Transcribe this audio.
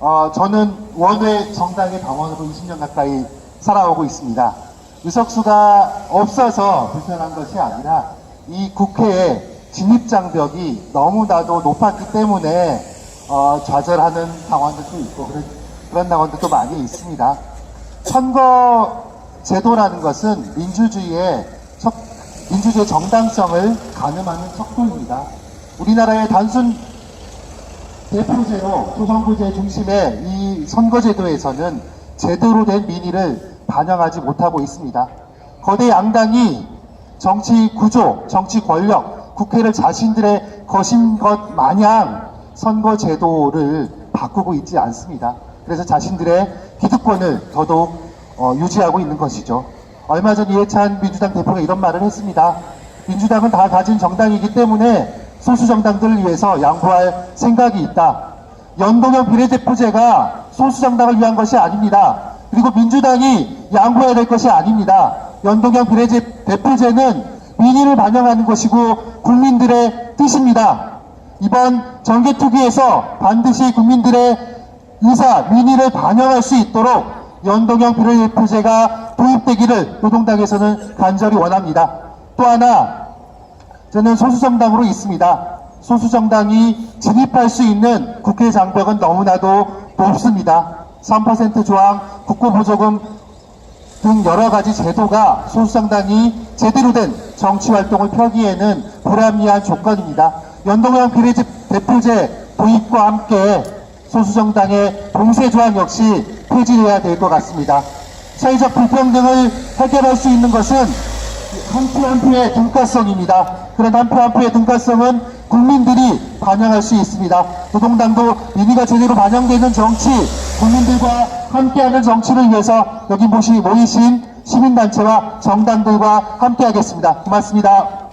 어, 저는 원외 정당의 당원으로 20년 가까이 살아오고 있습니다. 의석수가 없어서 불편한 것이 아니라 이 국회의 진입장벽이 너무나도 높았기 때문에 어, 좌절하는 당원들도 있고 그런, 그런 당원들도 많이 있습니다. 선거 제도라는 것은 민주주의의 척- 민주주의 정당성을 가늠하는 척도입니다. 우리나라의 단순 대표제로 소선거제 중심의 이 선거제도에서는 제대로 된 민의를 반영하지 못하고 있습니다. 거대 양당이 정치 구조, 정치 권력, 국회를 자신들의 것인 것 마냥 선거제도를 바꾸고 있지 않습니다. 그래서 자신들의 기득권을 더더욱 어, 유지하고 있는 것이죠. 얼마 전 이해찬 민주당 대표가 이런 말을 했습니다. 민주당은 다 가진 정당이기 때문에 소수 정당들을 위해서 양보할 생각이 있다. 연동형 비례대표제가 소수 정당을 위한 것이 아닙니다. 그리고 민주당이 양보해야 될 것이 아닙니다. 연동형 비례대표제는 민의를 반영하는 것이고 국민들의 뜻입니다. 이번 정개특위에서 반드시 국민들의 의사, 민의를 반영할 수 있도록 연동형 비례대표제가 도입되기를 노동당에서는 간절히 원합니다. 또 하나 저는 소수정당으로 있습니다. 소수정당이 진입할 수 있는 국회 장벽은 너무나도 높습니다. 3% 조항, 국고보조금 등 여러 가지 제도가 소수정당이 제대로 된 정치활동을 펴기에는 불합리한 조건입니다. 연동형 비례대표제 도입과 함께 소수정당의 봉쇄 조항 역시 폐지해야 될 것 같습니다. 사회적 불평등을 해결할 수 있는 것은 한 표 한 표의 등가성입니다. 그런 한 표 한 표의 등가성은 국민들이 반영할 수 있습니다. 노동당도 민의가 제대로 반영되는 정치, 국민들과 함께하는 정치를 위해서 여기 모시 모이신 시민단체와 정당들과 함께하겠습니다. 고맙습니다.